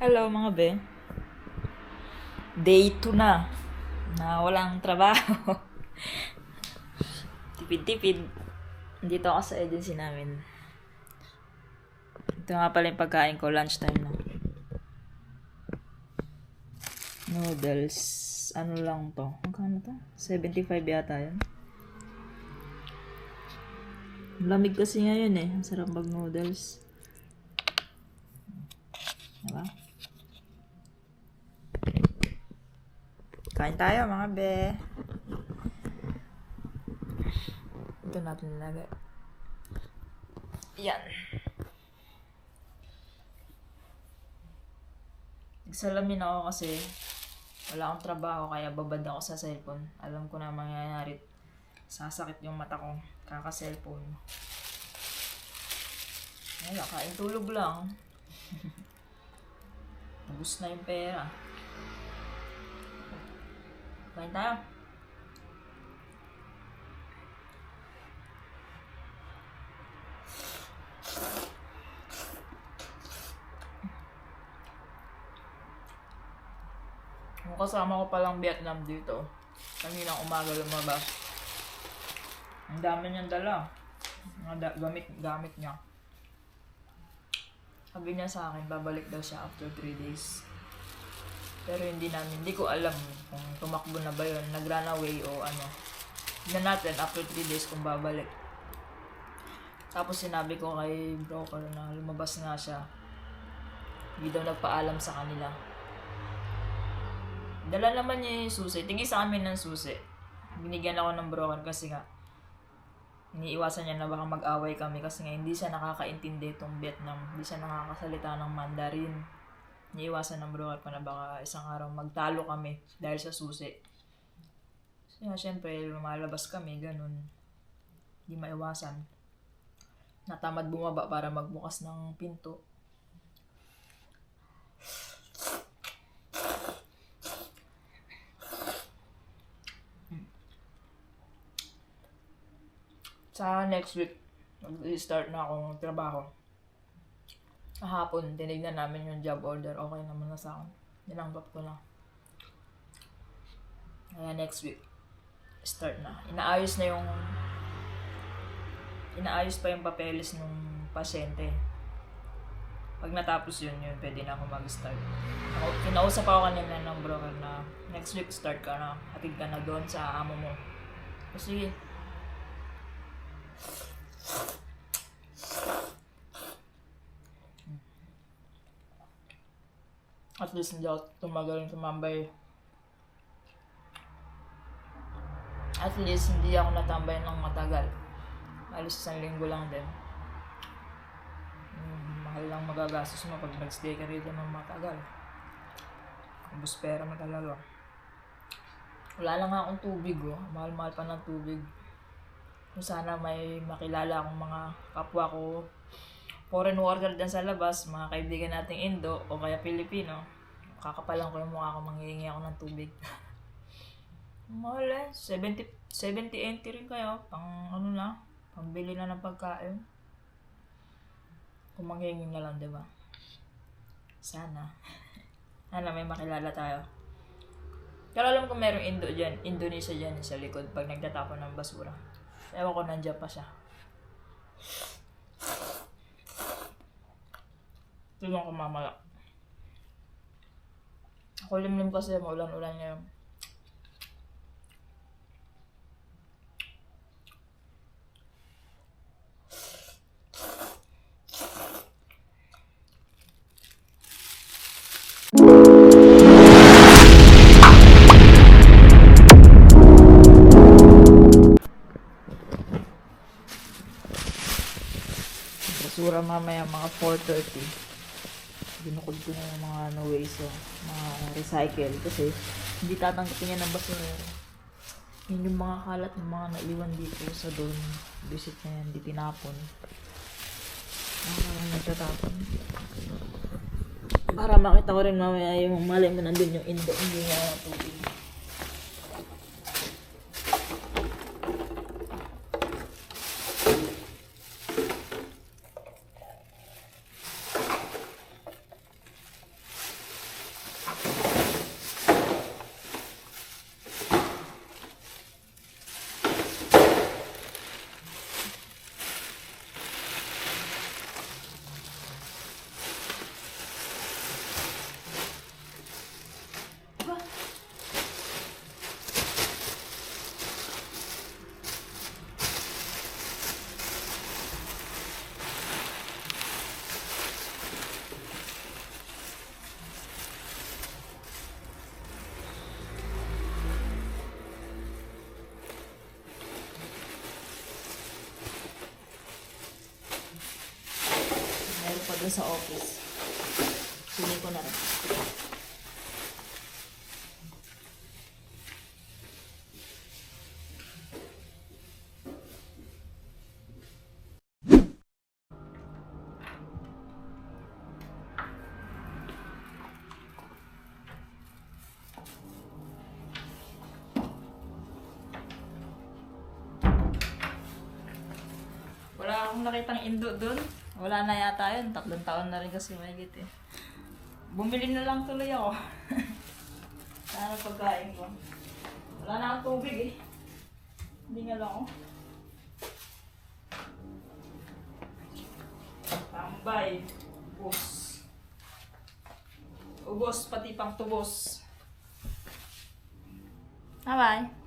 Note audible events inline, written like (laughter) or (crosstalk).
Hello mga be. Day 2 na. Na walang trabaho. (laughs) Tipid-tipid. Dito ako sa agency namin. Ito nga pala yung pagkain ko. Lunchtime na. Noodles. Ano lang to? Magkano to? 75 yata yun. Lamig kasi ngayon eh. Ang sarap mag noodles. Kain tayo mga be. Ito natin nilagay. Yan. Nagsalamin ako kasi wala akong trabaho kaya babad ako sa cellphone. Alam ko na mangyayari. Sasakit yung mata ko. Kaka-cellphone. Wala, kain tulog lang. (laughs) Ubus na yung pera. Kain tayo. Yung kasama ko palang Vietnam dito. Kaninang umaga lumabas. Ang dami niyang dala. Mga gamit, gamit niya. Sabi niya sa akin, babalik daw siya after 3 days. Pero hindi namin, hindi ko alam kung tumakbo na ba yun, nag-run away o ano. Tignan natin after 3 days kung babalik. Tapos sinabi ko kay broker na lumabas nga siya. Hindi daw nagpaalam sa kanila. Dala naman niya yung susi. Tigi sa amin ng susi. Binigyan ako ng broker kasi nga iniiwasan niya na baka mag-away kami kasi nga hindi siya nakakaintindi itong Vietnam. Hindi siya nakakasalita ng Mandarin. Iniiwasan ng broker pa na baka isang araw magtalo kami dahil sa susi. So, yeah, syempre, lumalabas kami, ganun. Hindi maiwasan. Natamad bumaba para magbukas ng pinto. Sa next week, mag-start na akong trabaho. Kahapon, tinignan namin yung job order. Okay naman na sa akin. Nilanggap ko na. Kaya next week, start na. Inaayos na yung... Inaayos pa yung papeles ng pasyente. Pag natapos yun, yun, pwede na ako mag-start. Kinausap ako kanina ng broker na next week start ka na. Hatid ka na doon sa amo mo. O At least hindi ako tumagal ng tumambay. At least hindi ako natambay ng matagal. Alis isang linggo lang din. Hmm, mahal lang magagastos mo pag nag-stay ka rito ng matagal. Ubus pera mo talaga. Wala lang akong tubig oh. Mahal-mahal pa ng tubig. Kung sana may makilala akong mga kapwa ko foreign worker dyan sa labas, mga kaibigan nating Indo o kaya Pilipino, kakapalan ko yung mukha ko, manghihingi ako ng tubig. (laughs) Mahal eh. 70, 70 NT rin kayo. Pang ano na, pambili na ng pagkain. Kung manghihingi na lang, di ba? Sana. (laughs) Sana may makilala tayo. Pero alam ko merong Indo dyan, Indonesia dyan sa likod pag nagtatapon ng basura. Ewan ko nandiyan pa siya. Tulong ko mamala. Ako limlim kasi maulan-ulan ngayon. Basura mamaya mga 4.30. Binukod ko na yung mga no waste, oh, mga recycle. Kasi hindi tatanggapin yan ng basura. Yun yung mga kalat ng mga naiwan dito sa doon. Visit na yan, di tinapon. Mga nagtatapon. Para makita ko rin mamaya yung malay mo nandun yung indo, hindi nga tubig. Sa office. Sili ko na rin. Wala akong nakitang indo doon. Wala na yata yun. Tatlong taon na rin kasi may eh. Bumili na lang tuloy ako. (laughs) Sana pagkain ko. Wala na akong tubig eh. Hindi nga lang ako. Tambay. Ubus. Ubus, pati pang tubos. Bye-bye.